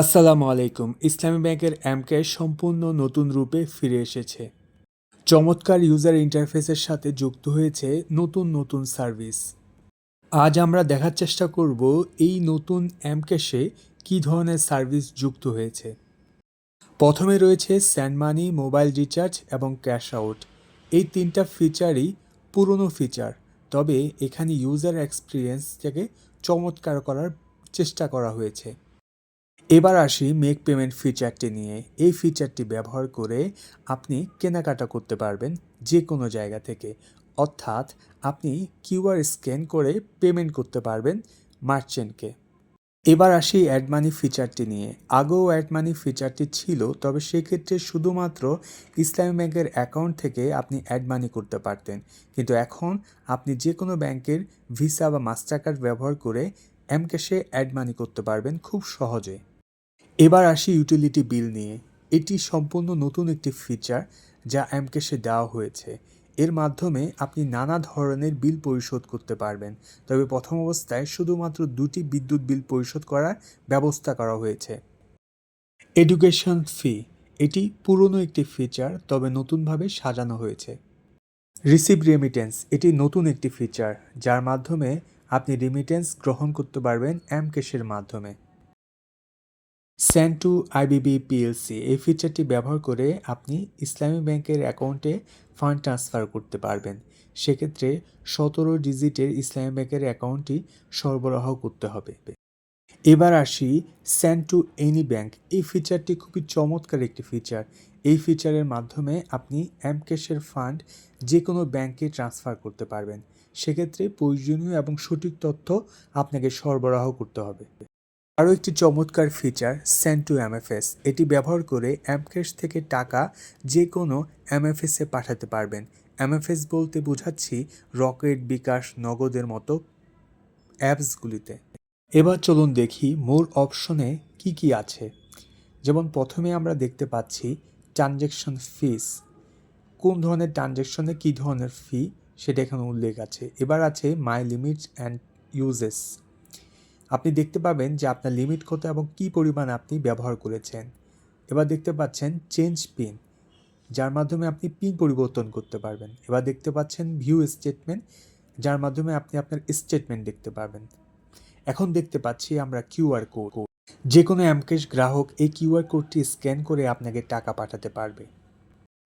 আসসালামু আলাইকুম। ইসলামী ব্যাংকের অ্যামক্যাশ সম্পূর্ণ নতুন রূপে ফিরে এসেছে। চমৎকার ইউজার ইন্টারফেসের সাথে যুক্ত হয়েছে নতুন নতুন সার্ভিস আজ আমরা দেখার চেষ্টা করব এই নতুন অ্যামক্যাশে কী ধরনের সার্ভিস যুক্ত হয়েছে। প্রথমে রয়েছে স্যান্ড মানি মোবাইল রিচার্জ এবং ক্যাশ আউট এই তিনটা ফিচারই পুরনো ফিচার তবে এখানে ইউজার এক্সপিরিয়েন্সটাকে চমৎকার করার চেষ্টা করা হয়েছে। এবার আসি মেক পেমেন্ট ফিচারটি নিয়ে। এই ফিচারটি ব্যবহার করে আপনি কেনাকাটা করতে পারবেন যে কোনো জায়গা থেকে। অর্থাৎ আপনি কিউআর স্ক্যান করে পেমেন্ট করতে পারবেন মার্চেন্টকে। এবার আসি অ্যাড মানি ফিচারটি নিয়ে। আগেও অ্যাড মানি ফিচারটি ছিল, তবে সেক্ষেত্রে শুধুমাত্র ইসলামী ব্যাংকের অ্যাকাউন্ট থেকে আপনি অ্যাড মানি করতে পারতেন। কিন্তু এখন আপনি যে কোনো ব্যাংকের ভিসা বা মাস্টার কার্ড ব্যবহার করে এমক্যাশে অ্যাড মানি করতে পারবেন খুব সহজে। এবার আসি ইউটিলিটি বিল নিয়ে। এটি সম্পূর্ণ নতুন একটি ফিচার যা অ্যামকেশে দেওয়া হয়েছে। এর মাধ্যমে আপনি নানা ধরনের বিল পরিশোধ করতে পারবেন। তবে প্রথম অবস্থায় শুধুমাত্র দুটি বিদ্যুৎ বিল পরিশোধ করার ব্যবস্থা করা হয়েছে। এডুকেশন ফি এটি পুরনো একটি ফিচার তবে নতুনভাবে সাজানো হয়েছে। রিসিভ রেমিটেন্স এটি নতুন একটি ফিচার যার মাধ্যমে আপনি রেমিটেন্স গ্রহণ করতে পারবেন অ্যামকেশের মাধ্যমে। সেন্ড টু আইবিবি পিএলসি এই ফিচারটি ব্যবহার করে আপনি ইসলামী ব্যাংকের অ্যাকাউন্টে ফান্ড ট্রান্সফার করতে পারবেন। সেক্ষেত্রে সতেরো ডিজিটের ইসলামী ব্যাংকের অ্যাকাউন্টটি সরবরাহ করতে হবে। এবার আসি সেন্ড টু এনি ব্যাংক এই ফিচারটি খুবই চমৎকার একটি ফিচার এই ফিচারের মাধ্যমে আপনি অ্যামক্যাশের ফান্ড যে কোনো ব্যাংকে ট্রান্সফার করতে পারবেন। সেক্ষেত্রে প্রয়োজনীয় এবং সঠিক তথ্য আপনাকে সরবরাহ করতে হবে। আরও একটি চমৎকার ফিচার সেন্ড টু এমএফএস এটি ব্যবহার করে অ্যামক্যাশ থেকে টাকা যে কোনো এমএফএসে পাঠাতে পারবেন। এমএফএস বলতে বোঝাচ্ছি রকেট, বিকাশ, নগদের মতো অ্যাপসগুলিতে। এবার চলুন দেখি মোর অপশনে কি কি আছে। যেমন প্রথমে আমরা দেখতে পাচ্ছি ট্রানজ্যাকশন ফিস কোন ধরনের ট্রানজ্যাকশনে কী ধরনের ফি সেটা এখানে উল্লেখ আছে। এবার আছে মাই লিমিটস অ্যান্ড ইউজেস আপনি দেখতে পাবেন যে আপনার লিমিট কত এবং কী পরিমাণ আপনি ব্যবহার করেছেন। এবার দেখতে পাচ্ছেন চেঞ্জ পিন যার মাধ্যমে আপনি পিন পরিবর্তন করতে পারবেন। এবার দেখতে পাচ্ছেন ভিউ স্টেটমেন্ট যার মাধ্যমে আপনি আপনার স্টেটমেন্ট দেখতে পারবেন। এখন দেখতে পাচ্ছি আমরা কিউআর কোড যে কোনো অ্যামকেশ গ্রাহক এই কিউআর কোডটি স্ক্যান করে আপনাকে টাকা পাঠাতে পারবে।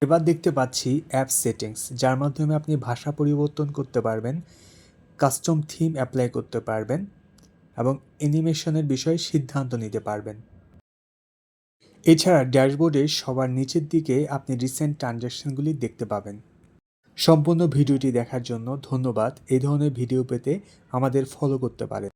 এবার দেখতে পাচ্ছি অ্যাপ সেটিংস যার মাধ্যমে আপনি ভাষা পরিবর্তন করতে পারবেন কাস্টম থিম অ্যাপ্লাই করতে পারবেন। এবং অ্যানিমেশনের বিষয়ে সিদ্ধান্ত নিতে পারবেন। এছাড়া ড্যাশবোর্ডে সবার নিচের দিকে আপনি রিসেন্ট ট্রানজ্যাকশনগুলি দেখতে পাবেন। সম্পূর্ণ ভিডিওটি দেখার জন্য ধন্যবাদ। এই ধরনের ভিডিও পেতে আমাদের ফলো করতে পারেন।